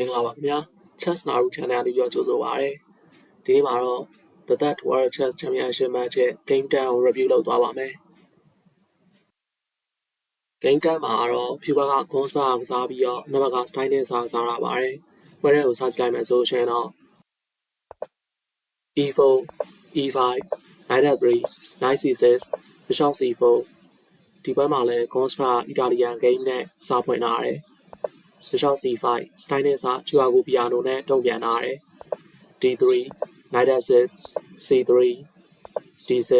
မင်္ဂလာပါခင်ဗျာ Chess Naru Channel လေးပြောကြိုဆိုပါရစေဒီနေ့မှာတော့ The Third World Chess Championship match ရဲ့ Game 10ကို review လုပ်သွားပါမယ် Game 10မှာတော့ဖြူဘက်က Gonspa ကစားပြီးတော့နံပါတ်က Style နဲ့စားစားရပါတယ်ပွဲတွေကိုစကြည့်လိုက်မယ်ဆိုရှင်တော့ E4 E5 Knight F3 Knight C6 Bishop C4 ဒီပွဲမှာလည်း Gonspa အီတာလီယန် game နဲ့စားဖွင့်ထားတယ် Bishop C5 စတိုင်းနဲ့စာဂျူအာဂိုပီယာနိုနဲ့တုံ့ပြန်ထားတယ် D3 Knight F6 C3 D6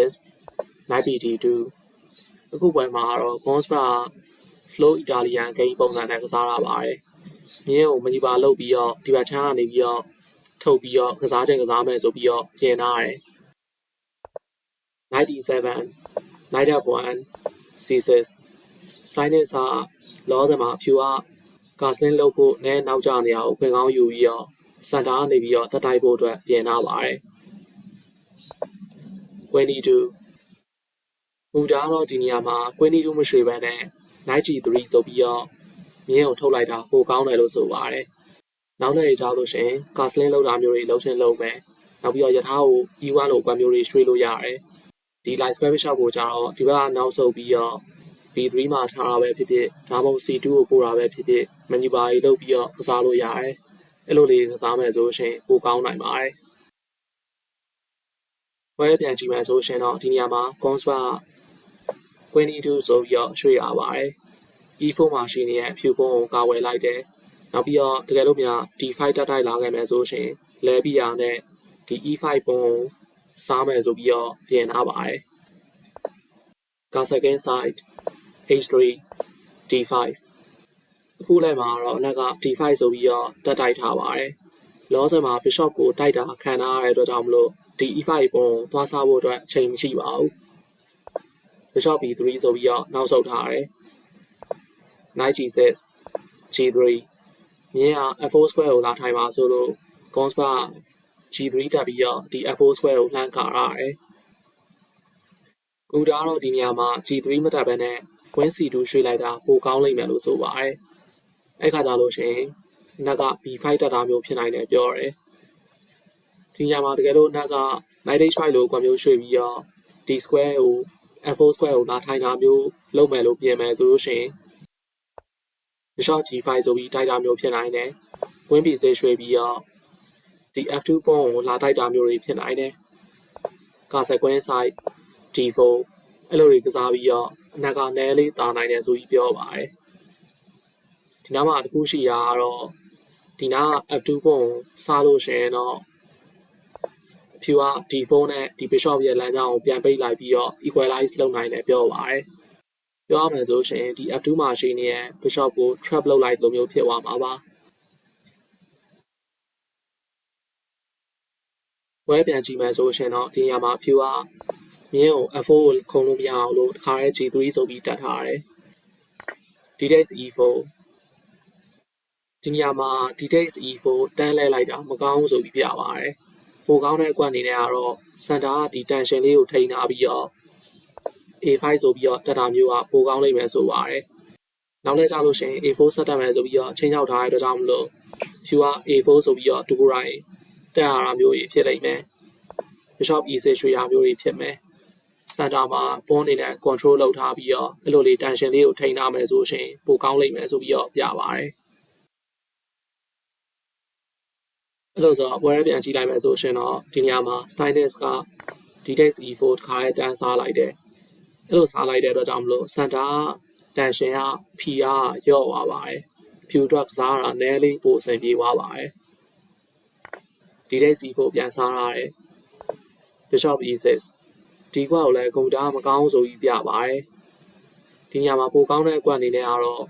Knight BD2 အခုပွဲမှာတော့ Gonspa slow Italian game ပုံစံနဲ့ကစားရပါတယ်မြင်းကိုမညီပါလုပ်ပြီးတော့ဒီဘက်ချမ်းကနေပြီးတော့ထုတ်ပြီးတော့ကစားချိန်ကစားမယ်ဆိုပြီးတော့ပြင်ထားတယ်97 Knight F1 C6 စတိုင်းနဲ့စာလောစမှာဖြူက ကာစလင်းလုပ်ဖို့နဲ့နောက်ကျနေအောင်ခွင်ကောင်းယူပြီးတော့စန်တာကနေပြီးတော့တက်တိုက်ဖို့အတွက်ပြင်ထားပါတယ်22မူတာတော့ဒီနေရာမှာ22မရှိဘဲနဲ့93ဆိုပြီးတော့မြင်းကိုထုတ်လိုက်တာပိုကောင်းတယ်လို့ဆိုပါတယ်နောက်လည်းကြောက်လို့ရှင်ကာစလင်းလောက်တာမျိုးတွေလှုပ်ချင်းလုပ်မယ်နောက်ပြီးတော့ယထာကို E1 လိုကွက်မျိုးတွေရွှေ့လို့ရတယ်ဒီ light square bishop ကိုကြတော့ဒီဘက်ကနောက်ဆုပ်ပြီးတော့ B3 မှာထားတာပဲဖြစ်ဖြစ်ဒါမှမဟုတ် C2 ကိုပို့တာပဲဖြစ်ဖြစ် မန်ယူပါကြီးလုပ်ပြီးတော့ကစားလို့ရတယ်အဲ့လိုလေးကစားမယ်ဆိုရှင်ပိုကောင်းနိုင်ပါတယ်ဝဲပြန်ကြည့်မယ်ဆိုရှင်တော့ဒီနေရာမှာ Conspa 22ဆိုပြီးတော့ရွှေ့ရပါတယ် E4 မှာရှိနေတဲ့ဖြူပုံကိုကာဝယ်လိုက်တယ်နောက်ပြီးတော့တကယ်လို့များ D5 တက်တိုက်လာခဲ့မယ်ဆိုရှင်လဲပြီးရနဲ့ဒီ E5 ပုံကိုစားမယ်ဆိုပြီးတော့ပြင်ထားပါတယ်ကာ second side H3 D5 အခုလည်းမှာတော့အနက်က D5 ဆိုပြီးတော့တက်တိုက်ထားပါတယ်လောဆယ်မှာ bishop ကိုတိုက်တာခံထားရတဲ့အတွက်ကြောင့်မလို့ D5 ပုံသွားစားဖို့အတွက်အချိန်မရှိပါဘူး bishop B3 ဆိုပြီးတော့နောက်ဆုတ်ထားရတယ် knight G6 G3 မြင်းက F4 square ကိုလာထိုင်ပါဆိုလို့ Gonspa G3 တက်ပြီးတော့ဒီ F4 square ကိုလှမ်းကာရတယ်ကူတာတော့ဒီနေရာမှာ G3 မတက်ဘဲနဲ့ Queen C2 ရွှေ့လိုက်တာပိုကောင်းလိမ့်မယ်လို့ဆိုပါတယ်။ အဲ့ခါကြလို့ရှင်နက်က B5 တက်တာမျိုးဖြစ်နိုင်တယ်ပြောရတယ်။ဒီညမှာတကယ်လို့နက်က Knight H5 လို့ကွာမျိုးရွှေ့ပြီးတော့ D square ကို F4 square ကိုလာထိုင်တာမျိုးလုပ်မယ်လို့ပြင်မယ်ဆိုလို့ရှင် Bishop G5 ဆိုပြီးတိုက်တာမျိုးဖြစ်နိုင်တယ်။ Queen B6 ရွှေ့ပြီးတော့ဒီ F2 ပုံကိုလာတိုက်တာမျိုးတွေဖြစ်နိုင်တယ်။ Consequence side D4 အဲ့လိုတွေကစားပြီးတော့အနက်ကနဲလေးတာနိုင်တယ်ဆိုပြီးပြောပါတယ် ဒီနားမှာတခုရှိတာကတော့ဒီနား F2 ပုံစားလို့ရှိရင်တော့အဖြူက D4 နဲ့ဒီ bishop ရဲ့လမ်းကြောင်းကိုပြန်ပိတ်လိုက်ပြီးတော့ equalize လုပ်နိုင်တယ်ပြောပါတယ်ပြောရမယ်ဆိုရှင်ဒီ F2 မှာရှိနေတဲ့ bishop ကို trap လုပ်လိုက်လိုမျိုးဖြစ်သွားမှာပါဝဲပြန်ကြည့်မယ်ဆိုရှင်တော့ဒီနေရာမှာအဖြူကမြင်းကို F4 ကိုခုံလို့မရအောင်လို့တခါတည်း G3 ဆိုပြီးတက်ထားရတယ်။ DTX E4 ဒီနေရာမှာ DTX E4 တန်းလဲလိုက်တာမကောင်းဆိုပြီးပြပါတယ်။ပိုကောင်းတဲ့အကွက်အနေနဲ့ကတော့စန်တာကဒီ tension လေးကိုထိန်းထားပြီးတော့ A5 ဆိုပြီးတော့တက်တာမျိုးကပိုကောင်းလိမ့်မယ်ဆိုပါတယ်။နောက်လဲကြလို့ရှိရင် A4 ဆက်တက်မယ်ဆိုပြီးတော့ချိန်ချောက်ထားတဲ့အတွက်ကြောင့်မလို့ဖြူက A4 ဆိုပြီးတော့တူရိုင်းတက်ရတာမျိုးကြီးဖြစ်လိမ့်မယ်။ Bishop E6 ရွှေရမျိုးတွေဖြစ်မယ်။ center မှာ pawn အနေနဲ့ control လုပ်ထားပြီးတော့အဲ့လိုလေး tension လေးကိုထိန်းထားမယ်ဆိုရှင်ပိုကောင်းလိမ့်မယ်ဆိုပြီးတော့ပြပါတယ် အဲ့လိုဆိုပွဲရပြန်ကြည့်လိုက်မယ်ဆိုရှင်တော့ဒီနေရာမှာ stylus က details e4 တခါလေးတန်းစားလိုက်တယ်အဲ့လိုစားလိုက်တဲ့အတွက်ကြောင့်မလို့ center tension က p ကရော့သွားပါတယ်ဖြူအတွက်ကစားတာနည်းလေးပိုအဆင်ပြေသွားပါတယ် details e4 ပြန်စားရတယ် bishop e6 ဒီကွက်ကိုလည်းဂုံတာမကောင်းဆိုပြီးပြပါတယ်ဒီညမှာပိုကောင်းတဲ့အကွက်အနေနဲ့ကတော့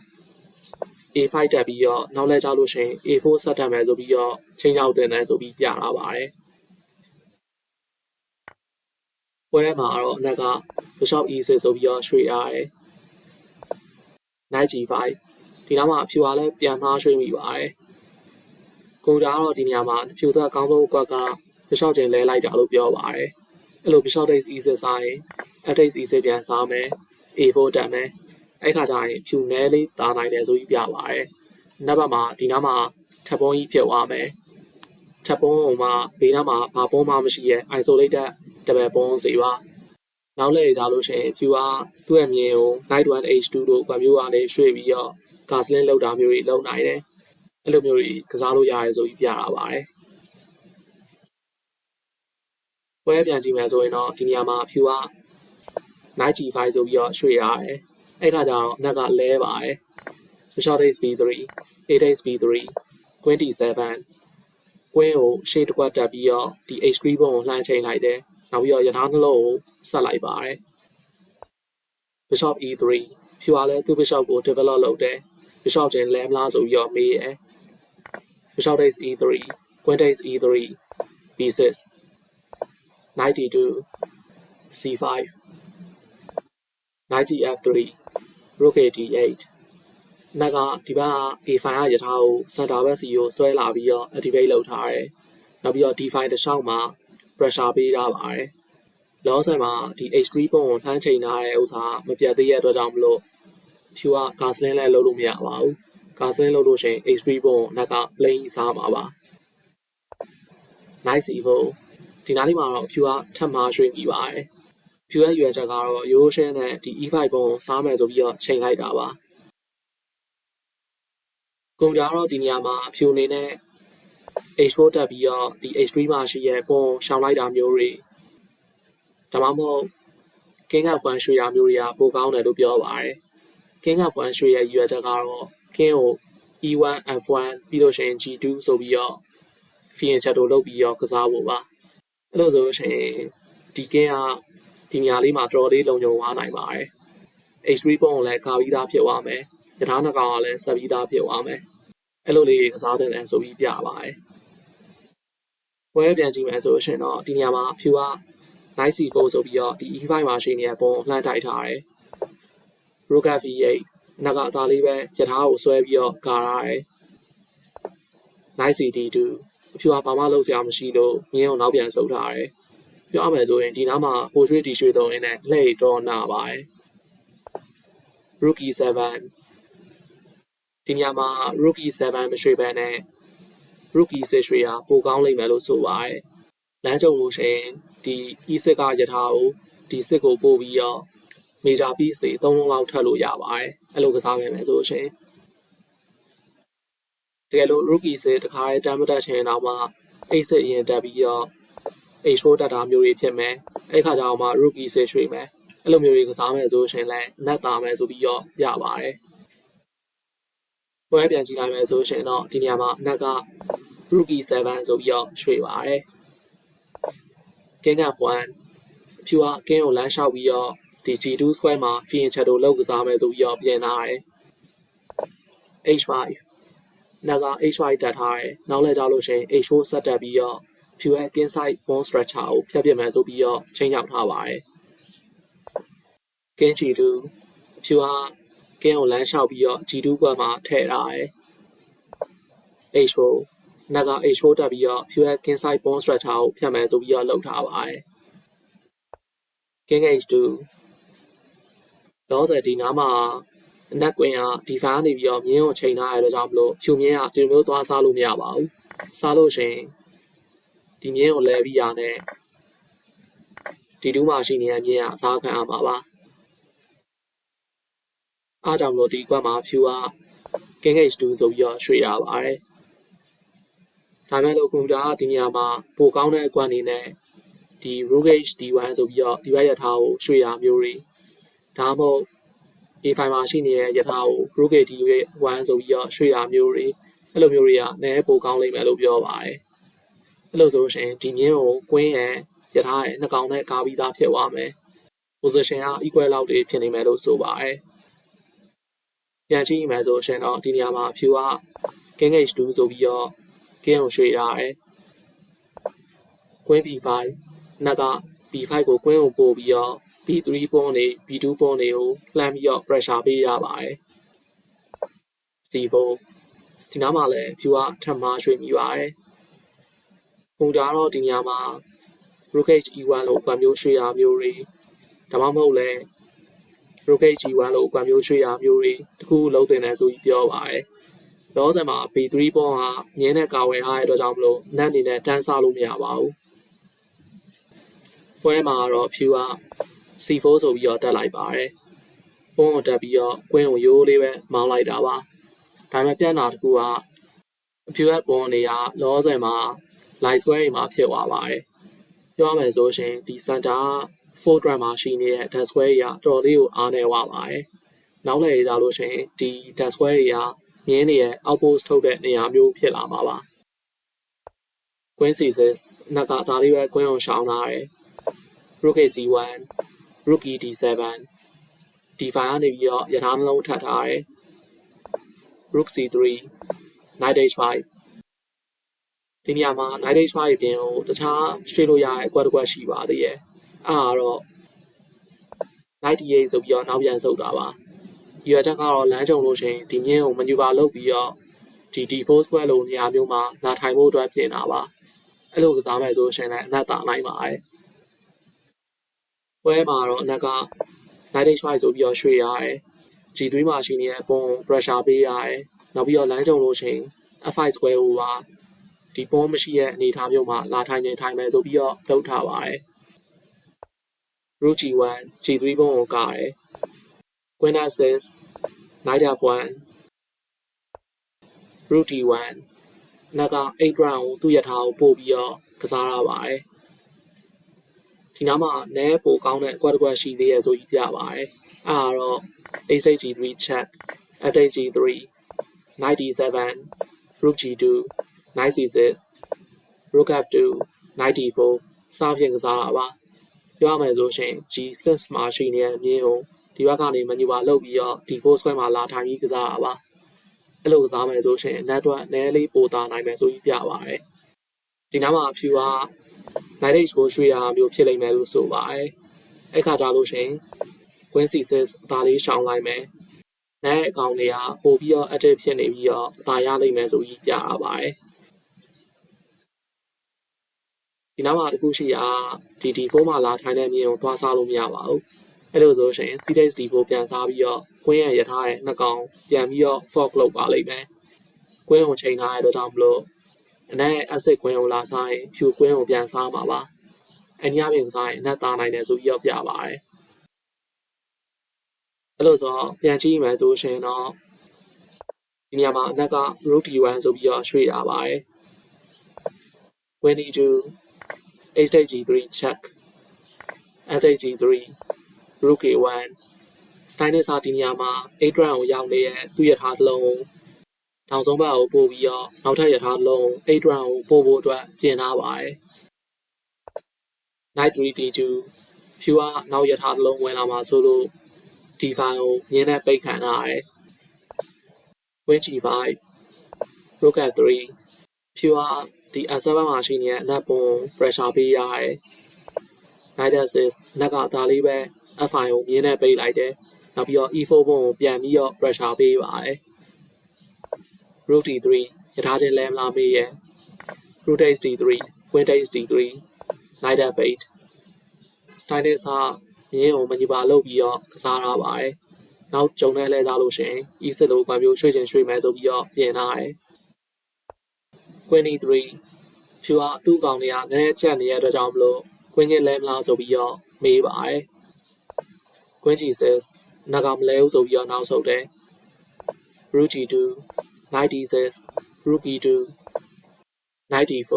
A5 တက်ပြီးတော့နောက်လဲကြောက်လို့ရှိရင် A4 ဆက်တက်မယ်ဆိုပြီးတော့ ချိန်ချောက်တင်တယ်ဆိုပြီးပြလာပါတယ်ပွဲထဲမှာတော့အနက်က Bishop E6 ဆိုပြီးတော့ရွှေ့ရတယ် Knight G5 ဒီနောက်မှာအဖြူကလည်းပြန်မှားရွှေ့မိပါတယ်ကိုတာကတော့ဒီနေရာမှာဖြူသက်အကောင်းဆုံးအကွက်က Bishop ချိန်လဲလိုက်တာလို့ပြောပါတယ်အဲ့လို Bishop takes e6 စားရင် f takes e6 ပြန်စားမယ် a4 တက်မယ်အဲ့ခါကျရင်ဖြူနဲလေးတာနိုင်တယ်ဆိုပြီးပြပါတယ်နံပါတ်မှာဒီနားမှာထပ်ပွန်ကြီးဖြစ်သွားမယ် ထပ်ပွန်ဟိုမှာဘေးနားမှာဘာပွန်မှမရှိရဲ့ isolated double bond စီပါနောက်လေကြလို့ရှိရင် view ကသူ့ရဲ့မြင်ကို night 1 h2 တို့ကမျိုးကနေရွှေ့ပြီးတော့ gas link လောက်တာမျိုးတွေလုပ်နိုင်တယ်အဲ့လိုမျိုးတွေကစားလို့ရတယ်ဆိုပြီးပြတာပါတယ်ပွဲပြန်ကြည့်မယ်ဆိုရင်တော့ဒီနေရာမှာ view က95ဆိုပြီးတော့ရွှေ့ရတယ်အဲ့ခါကျတော့အနက်ကလဲပါတယ် short HP3 8 HP3 27 ကွင်းကိုရှေ့တစ်ခွက်တက်ပြီးတော့ဒီ H3 ဘုံကိုလှမ်းချိန်လိုက်တယ်နောက်ပြီးတော့ရထားနှလုံးကိုဆက်လိုက်ပါတယ် Bishop E3 ဖြူအားလဲသူ့ Bishop ကို develop လုပ်တယ် Bishop ချင်းလဲမလားဆိုပြီးတော့မေးရယ် Bishop takes E3 Queen takes E3 B6 92 C5 90F3 Rook A8 နက်ကဒီဘက်က A5 ကယထာကို center ဘက်စီကိုဆွဲလာပြီးတော့ activate လုပ်ထားတယ်။နောက်ပြီးတော့ D5 တစ်လျှောက်မှာ pressure ပေးထားပါတယ်။လောဆယ်မှာဒီ H3 ပုံကိုလှမ်းချိန်ထားတဲ့ဥစ္စာမပြတ်သေးတဲ့အတွက်ကြောင့်မလို့ဖြူက gasoline လည်းလုပ်လို့မရပါဘူး။ gasoline လုပ်လို့ရှိရင် H3 ပုံနက်က plain စားမှာပါ။ nice evil ဒီနားလေးမှာတော့ဖြူကထပ်မှာရွှေ့ပြီးပါတယ်။ဖြူရဲ့ရွယ်ချက်ကတော့ရိုးရှင်းနဲ့ဒီ E5 ပုံကိုစားမယ်ဆိုပြီးတော့ချိန်လိုက်တာပါ။ ကုန်ကြတော့ဒီနေရာမှာအဖြူအနေနဲ့ H4 တက်ပြီးတော့ဒီ H3 မှာရှိရဲ့ပုံရှောင်လိုက်တာမျိုးတွေဒါမှမဟုတ် King of One ရွှေရမျိုးတွေကပိုကောင်းတယ်လို့ပြောပါတယ် King of One ရွှေရရွယ်ချက်ကတော့ King ကို E1 F1 ပြီးလို့ရှိရင် G2 ဆိုပြီးတော့ Fian ချက်တို့လုပ်ပြီးတော့ကစားဖို့ပါအဲ့လိုဆိုရှင်ဒီ King ကဒီနေရာလေးမှာတော်လေးလုံခြုံသွားနိုင်ပါတယ် H3 ပုံကိုလည်းကာပြီးသားဖြစ်သွားမယ်ရထားနှကောင်ကလည်းဆက်ပြီးသားဖြစ်သွားမယ် အဲ့လိုလေးကစားတဲ့တယ်ဆိုပြီးပြပါတယ်ပွဲပြန်ကြည့်မယ်ဆိုရှင်တော့ဒီနေရာမှာဖြူက 9C4 ဆိုပြီးတော့ဒီ E5 မှာရှိနေတဲ့ပုံလှမ်းတိုက်ထားတယ် Rook F8 နကအသားလေးပဲရထားကိုဆွဲပြီးတော့ကာရတယ် 9CD2 အဖြူကဘာမှလုပ်စရာမရှိလို့မြင်းကိုနောက်ပြန်ဆုပ်ထားတယ်ပြောရမယ်ဆိုရင်ဒီနားမှာပိုရွှေ့တီရွှေ့တော့ရင်းနဲ့လှည့်တော့နာပါတယ် Rookie 7 ဒီညမှာ Rookie 7မရွှေ့ဘဲနဲ့ Rookie 6ရွှေ့ရပိုကောင်းလိမ့်မယ်လို့ဆိုပါတယ်လမ်းကြုံလို့ရှိရင်ဒီ E6 ကယထာကိုဒီ6ကိုပို့ပြီးတော့ major piece တွေ၃လုံးလောက်ထပ်လို့ရပါတယ်အဲ့လိုကစားမယ်ဆိုရှင်တကယ်လို့ rookie စစ်တခါရဲတမ်းမတက်ချင်တော့မှ A6 အရင်တက်ပြီးတော့ H4 တက်တာမျိုးတွေဖြစ်မယ်အဲ့ခါကျတော့မှ rookie စစ်ရွှေ့မယ်အဲ့လိုမျိုးတွေကစားမယ်ဆိုရှင်လည်းနတ်တာမယ်ဆိုပြီးတော့ရပါတယ် ပွဲပြန်ကြည့်လိုက်မယ်ဆိုရှင်တော့ဒီနေရာမှာနက်က rookie 7ဆိုပြီးတော့ရွှေ့ပါတယ် King of 1ဖြူက King ကိုလမ်းလျှောက်ပြီးတော့ဒီ G2 square မှာ Fian Chat တို့လောက်ကစားမယ်ဆိုပြီးတော့ပြင်လာတယ် H5 နက်က H5 တက်ထားတယ်နောက်လဲကြလို့ရှိရင် H4 ဆက်တက်ပြီးတော့ဖြူရဲ့ King side bone stretcher ကိုဖျက်ပြမယ်ဆိုပြီးတော့ချိန်ရောက်ထားပါတယ် King G2 ဖြူက King ကိုလမ်းလျှောက်ပြီးတော့ G2 ကွက်မှာထည့်ထားတယ် H4 နက်က H4 တက်ပြီးတော့ Fuel King Side Bone Stretcher ကိုဖြတ်မယ်ဆိုပြီးတော့လုပ်ထားပါတယ် King H2 လောဆယ်ဒီနားမှာအနက်ကွင်းကဒီဖိုင်ကနေပြီးတော့မြင်းကိုချိန်ထားရတဲ့ကြောင့်မလို့ဖြူမြင်းကဒီမျိုးသွားစားလို့မရပါဘူးစားလို့ရှိရင်ဒီမြင်းကိုလဲပြီးရနဲ့ဒီတူးမှာရှိနေတဲ့မြင်းကအစားခံရမှာပါ အားကြောင့်လို့ဒီကွက်မှာဖြူက King H2 ဆိုပြီးတော့ရွှေ့ရပါတယ်ဒါမဲ့လို့ကွန်ပျူတာကဒီနေရာမှာပိုကောင်းတဲ့အကွက်အနေနဲ့ဒီ Rogage D1 ဆိုပြီးတော့ဒီဘက်ရထားကိုရွှေ့ရမျိုးတွေဒါမှမဟုတ် A5 မှာရှိနေတဲ့ရထားကို Rogage D1 ဆိုပြီးတော့ရွှေ့ရမျိုးတွေအဲ့လိုမျိုးတွေကနည်းပိုကောင်းလိမ့်မယ်လို့ပြောပါတယ်အဲ့လိုဆိုရှင်ဒီမြင်းကိုကွင်းရန်ရထားရဲ့နှစ်ကောင်နဲ့ကားပြီးသားဖြစ်သွားမယ် position က equal လောက်တွေဖြစ်နေမယ်လို့ဆိုပါတယ် ပြန်ကြည့်မယ်ဆိုရှင်တော့ဒီနေရာမှာဖြူက King H2 ဆိုပြီးတော့ကင်းကိုရွှေ့ရတယ်။ကွင်း B5 နက်က B5 ကိုကွင်းကိုပို့ပြီးတော့ B3 ပုံးနေ B2 ပုံးတွေကိုလှမ်းပြီးတော့ pressure ပေးရပါတယ်။ C4 ဒီနားမှာလည်းဖြူကထပ်မရွှေ့မိပါတယ်။ပုံကြတော့ဒီနေရာမှာ rocket E1 လို့ကွန်မျိုးရွှေ့ရမျိုးတွေဒါမှမဟုတ်လဲ rocket G1 လို့ကွန်မျိုးရွှေ့ရမျိုးတွေတခုလုံးတင်တယ်ဆိုပြီးပြောပါတယ်။လောဆယ်မှာ B3 ပေါ်ကမြင်းနဲ့ကာဝယ်ထားတဲ့အတွက်ကြောင့်မလို့နက်အနေနဲ့တန်းစားလို့မရပါဘူးပွဲမှာတော့ဖြူက C4 ဆိုပြီးတော့တက်လိုက်ပါတယ်ပုံကိုတက်ပြီးတော့ကွင်းကိုရိုးလေးပဲမောင်းလိုက်တာပါဒါပေမဲ့ပြန်တာတစ်ခုကအဖြူရဲ့ပုံနေရလောဆယ်မှာ light square တွေမှာဖြစ်သွားပါတယ်ပြောရမယ်ဆိုရှင်ဒီ center 4 drum မှာရှိနေတဲ့ dead square တွေကတော်တော်လေးကိုအားနေသွားပါတယ်နောက်လည်းရလို့ရှင်ဒီ dead square တွေကမြင်းတွေရဲ့ outpost ထုတ်တဲ့နေရာမျိုးဖြစ်လာမှာပါ Queen C6 နက်ကဒါလေးပဲ Queen ကိုရှောင်းထားတယ် Rook C1 Rook D7 D5 ကနေပြီးတော့ရထားနှလုံးထပ်ထားတယ် Rook C3 Knight H5 ဒီနေရာမှာ Knight H5 အပြင်ကိုတခြားရွှေ့လို့ရတဲ့အကွက်တစ်ကွက်ရှိပါသေးရဲ့ အဲ့ဒါတော့ Knight D8 ဆိုပြီးတော့နောက်ပြန်ဆုတ်တာပါဒီရချက်ကတော့လမ်းကြုံလို့ရှိရင်ဒီမြင်းကိုမန်ယူပါလုပ်ပြီးတော့ဒီ D4 square လိုနေရာမျိုးမှာလာထိုင်ဖို့အတွက်ပြင်တာပါအဲ့လိုကစားမယ်ဆိုရှင်လည်းအနက်တာနိုင်ပါတယ်ပွဲမှာတော့အနက်က Knight H5 ဆိုပြီးတော့ရွှေ့ရတယ် G3 မှာရှိနေတဲ့ပုံ pressure ပေးရတယ်နောက်ပြီးတော့လမ်းကြုံလို့ရှိရင် F5 square ကိုပါဒီပုံမရှိတဲ့အနေအထားမျိုးမှာလာထိုင်နေထိုင်မယ်ဆိုပြီးတော့လုပ်ထားပါတယ် Rook G1 G3 ပုံကိုကားတယ် Queen F6 Knight F1 Rook D1 နောက်က 8 round ကိုသူ့ရထားကိုပို့ပြီးတော့ကစားရပါတယ်ဒီနားမှာနဲပိုကောင်းတဲ့အကွက်တစ်ကွက်ရှိသေးရဲ့ဆိုပြီးပြပါတယ်အဲ့ဒါတော့ H8G3 check F8G3 Knight D7 Rook G2 Knight C6 Rook F2 Knight D4 စဖြင့်ကစားတာပါ ပြောရမယ်ဆိုရှင် G6 မှာရှိနေတဲ့မြင်းကိုဒီဘက်ကနေမန်ယူပါလုပ်ပြီးတော့ D4 square မှာလာထိုင်ပြီးကစားတာပါအဲ့လိုကစားမယ်ဆိုရှင် network နည်းလေးပိုတာနိုင်မယ်ဆိုပြီးပြပါတယ်ဒီနားမှာဖြူက night age ကိုရွှေ့ရမျိုးဖြစ်လိမ့်မယ်လို့ဆိုပါတယ်အဲ့ခါကြလို့ရှင် Queen C6 အသာလေးရှောင်းလိုက်မယ်နဲ့အကောင်တွေကပို့ပြီးတော့ active ဖြစ်နေပြီးတော့အသာရလိမ့်မယ်ဆိုပြီးပြတာပါတယ်ဒီနောက်မှာတစ်ခုရှိတာ ဒီ D4 မှာလာထိုင်တဲ့မြင်းကိုသွားစားလို့မရပါဘူးအဲ့လိုဆိုရှင် C-Dash D4 ပြန်စားပြီးတော့ကွင်းရဲ့ရထားရဲ့နှစ်ကောင်ပြန်ပြီးတော့ fork လုပ်ပါလိမ့်မယ်ကွင်းကိုချိန်ထားရတဲ့ကြောင့်မလို့အနက် F6 ကွင်းကိုလာစားရင်ဖြူကွင်းကိုပြန်စားမှာပါအညာပြင်စားရင်အနက်သားနိုင်တယ်ဆိုပြီးတော့ပြပါတယ်အဲ့လိုဆိုတော့ပြန်ကြည့်မှဆိုရှင်တော့ဒီနေရာမှာအနက်က root d1 ဆိုပြီးတော့ရွှေ့ရပါတယ်22 h8g3 check h8g3 rook a1 steiner စာဒီနေရာမှာ8 round ကိုရောက်နေတဲ့သူ့ရထားတစ်လုံးတောင်ဆုံးဘက်ကိုပို့ပြီးတော့နောက်ထပ်ရထားတစ်လုံး8 round ကိုပို့ဖို့အတွက်ပြင်ထားပါတယ် night 3 d2 ဖြူကနောက်ရထားတစ်လုံးဝင်လာမှာဆိုလို့ D5 ကိုမြင်းနဲ့ပိတ်ခံထားရတယ်။ Win G5 Rook F3 ဖြူဟာ ဒီ S7 မှာရှိနေတဲ့အနက်ပုံ pressure ပေးရတယ်။ Knight S6 နက်ကအသာလေးပဲ F5 ကိုမြင်းနဲ့ပိတ်လိုက်တယ်။နောက်ပြီးတော့ E4 ပုံကိုပြန်ပြီးတော့ pressure ပေးပါတယ်။ Rook D3 ရထားချင်းလဲမလားမေးရဲ့။ Rook D3 Queen D3 Knight F8 Stylus ဟာမြင်းကိုမညီပါလုပ်ပြီးတော့ကစားထားပါတယ်။နောက်ကြုံတဲ့လဲကြလို့ရှင် E6 လိုကွန်မျိုးရွှေ့ချင်ရွှေ့မယ်ဆိုပြီးတော့ပြင်ထားတယ်။ Queen E3 ဖြူဟာသူ့ကောင်တွေကနည်းနည်းချက်နေတဲ့အတွက်ကြောင့်မလို့ Queen ချင်းလဲမလားဆိုပြီးတော့မေးပါတယ်။ Queen G6 နဂါမလဲဘူးဆိုပြီးတော့နောက်ဆုတ်တယ်။ Rook G2 Knight D6 Rook E2 Knight D4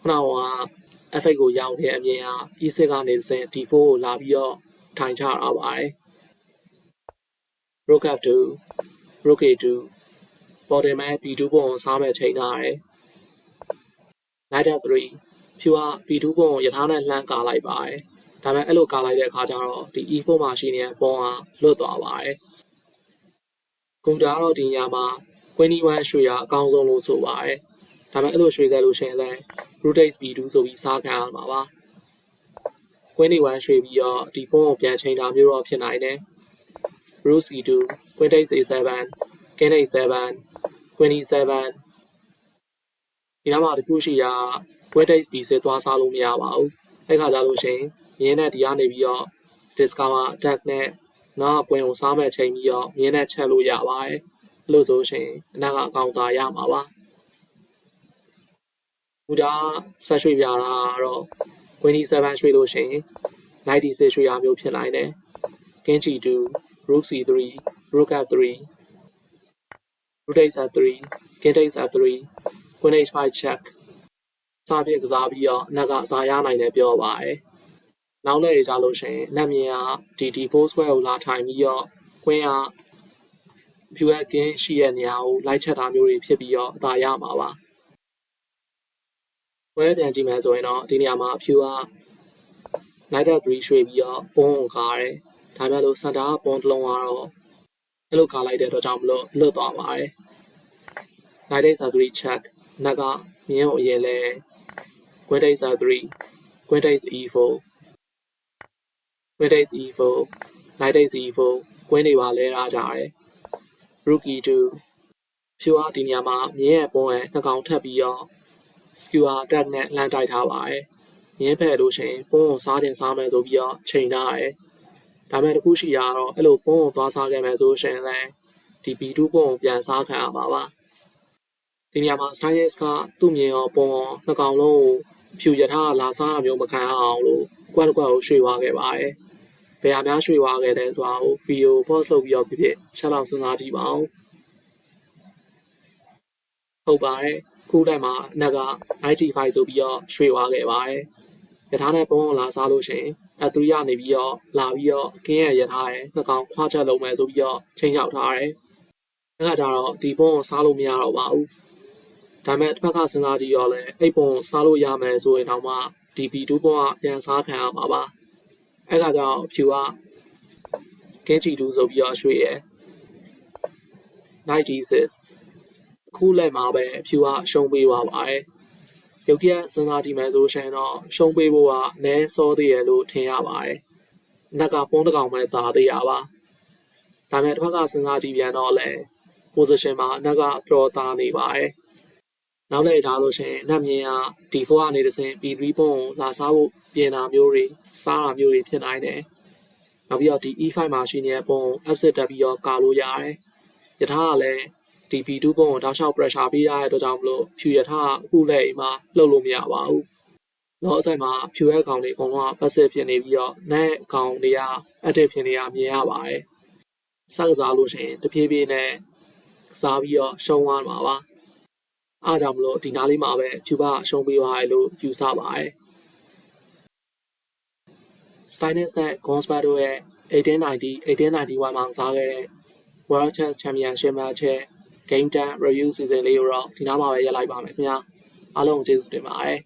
ခုနက F8 ကိုရောက်တဲ့အမြင်ဟာ E6 ကနေစင် D4 ကိုလာပြီးတော့ထိုင်ချတာပါတယ် Rook F2 Rook A2 ပေါ်တယ်မဲ့ B2 ပုံကိုစားမဲ့ချိန်ထားတယ် Knight F3 ဖြူဟာ B2 ပုံကိုရထားနဲ့လှမ်းကာလိုက်ပါတယ်ဒါပေမဲ့အဲ့လိုကာလိုက်တဲ့အခါကျတော့ဒီ E4 မှာရှိနေတဲ့ပုံကလွတ်သွားပါတယ်ကွန်တာတော့ဒီညမှာ Queen E1 ရွှေရအကောင်းဆုံးလို့ဆိုပါတယ်ဒါပေမဲ့အဲ့လိုရွှေခဲ့လို့ရှင်လဲ rotate speed 2ဆိုပြီးစားခံရမှာပါကွင်းနေ1ရွှေပြီးတော့ဒီဖုန်းကိုပြန်ချိန်တာမျိုးတော့ဖြစ်နိုင်တယ် root c2 queen take a7 king a7 queen e7 ဒီနားမှာတခုရှိရာတွဲတိတ်ပြီးစစ်သွားစားလို့မရပါဘူးအဲ့ခါကြလို့ရှိရင်မြင်းနဲ့ဒီကနေပြီးတော့ discover attack နဲ့နောက်အကွင်ကိုစားမဲ့ချိန်ပြီးတော့မြင်းနဲ့ချက်လို့ရပါတယ်လို့ဆိုရှင်အနာကအကောင်သာရမှာပါဘူဒါဆက်ရွှေ့ပြတာတော့27ရွှေ့လို့ရှင်96ရွှေ့ရမျိုးဖြစ်နိုင်တယ်ကင်းချီ2 rook c3 rook f3 rook h3 king takes f3 25 check စာပြေကစားပြီးတော့နက်ကအသာရနိုင်တယ်ပြောပါတယ်။နောက်လည်းကြလို့ရှိရင်နက်မြင်ကဒီဒီ force square ကိုလာထိုင်ပြီးတော့ကွင်းက viewer ကင်းရှိတဲ့နေရာကိုလိုက်ချက်တာမျိုးတွေဖြစ်ပြီးတော့အသာရမှာပါ။ဝဲပြန်ကြည့်မယ်ဆိုရင်တော့ဒီနေရာမှာ view က lighter 3ရွှေ့ပြီးတော့ပုံကိုကားတယ်။ဒါမှမဟုတ် center ကပုံတစ်လုံးကတော့အဲ့လိုကားလိုက်တဲ့အတွက်ကြောင့်မလို့လွတ်သွားပါတယ်။ lighter 3 check နက်ကမြင်းကိုအရင်လဲ queen f3 queen e4 queen e4 knight e4 ကွင်းတွေပါလဲထားကြတယ် rook e2 ဖြူအားဒီနေရာမှာမြင်းရဲ့ပုံရဲ့နှကောင်ထပ်ပြီးတော့ skewer attack နဲ့လမ်းတိုက်ထားပါတယ်မြင်းဖက်လို့ရှိရင်ပုံကိုစားခြင်းစားမယ်ဆိုပြီးတော့ချိန်ထားတယ်ဒါပေမဲ့တခုရှိရတော့အဲ့လိုပုံကိုသွားစားခဲ့မယ်ဆိုရှင်လည်းဒီ B2 ပုံကိုပြန်စားခံရမှာပါ ဒီနေရာမှာ Styles ကသူ့မြင်ရောပုံရောနှကောင်လုံးကိုဖြူရထားလာစားအမျိုးမခံအောင်လို့ကွက်ကွက်ကိုရွှေ့သွားခဲ့ပါတယ်ဘယ်အများရွှေ့သွားခဲ့တယ်ဆိုတာကိုဗီဒီယို post လုပ်ပြီးတော့ဖြစ်ဖြစ်ချက်လောက်စဉ်းစားကြည့်ပါဦးဟုတ်ပါတယ်ခုတိုင်မှာအနက်က IG5 ဆိုပြီးတော့ရွှေ့သွားခဲ့ပါတယ်ယထာနဲ့ပုံလာစားလို့ရှိရင်အသူရနေပြီးတော့လာပြီးတော့ကင်းရဲ့ယထာရဲ့နှကောင်ခွာချက်လုံးမယ်ဆိုပြီးတော့ချိန်ချောက်ထားတယ်အဲ့ခါကျတော့ဒီပုံကိုစားလို့မရတော့ပါဘူး ဒါပေမဲ့တစ်ဖက်ကစဉ်းစားကြည့်ရောလဲအဲ့ပုံကိုစားလို့ရမယ်ဆိုရင်တော့မှဒီ B2 ပုံကပြန်စားခံရမှာပါအဲ့ခါကျတော့ဖြူကကင်းချီ2ဆိုပြီးတော့ရွှေ့ရယ်96ခုလက်မှာပဲဖြူကရှုံးပေးပါပါတယ်ရုပ်တရက်စဉ်းစားကြည့်မယ်ဆိုရှင်တော့ရှုံးပေးဖို့ကနည်းစောသေးရလို့ထင်ရပါတယ်။နက်ကပုံးတစ်ကောင်ပဲသာသေးရပါ။ဒါပေမဲ့တစ်ဖက်ကစဉ်းစားကြည့်ပြန်တော့လေ position မှာနက်ကတော်သားနေပါတယ်။ နောက်လည်းဒါလို့ရှင်နက်မြင်က D4 ကနေတစ်ဆင့် B3 ပုံကိုလာစားဖို့ပြင်တာမျိုးတွေစားတာမျိုးတွေဖြစ်နိုင်တယ်။နောက်ပြီးတော့ဒီ E5 မှာရှိနေတဲ့ပုံကို F6 တက်ပြီးတော့ကာလို့ရတယ်။ယထာကလည်းဒီ B2 ပုံကိုတောက်လျှောက် pressure ပေးရတဲ့အတွက်ကြောင့်မလို့ဖြူရထားအခုလည်းအိမ်မှာလှုပ်လို့မရပါဘူး။တော့အဆိုင်မှာဖြူရဲ့ကောင်တွေအကုန်လုံးက passive ဖြစ်နေပြီးတော့ net ကောင်တွေက active ဖြစ်နေတာမြင်ရပါတယ်။စကစားလို့ရှိရင်တဖြည်းဖြည်းနဲ့စားပြီးတော့ရှုံးသွားမှာပါ။ အားကြောင့်မလို့ဒီနားလေးမှာပဲဖြူပါရှုံးပေးသွားရလို့ယူဆပါတယ်။ Stylus နဲ့ Gonspad တို့ရဲ့1890 1891မှာစားခဲ့တဲ့ World Chess Championship match ရဲ့ Game Time Review Season လေးကိုတော့ဒီနားမှာပဲရပ်လိုက်ပါမယ်ခင်ဗျာအားလုံးကျေးဇူးတင်ပါတယ်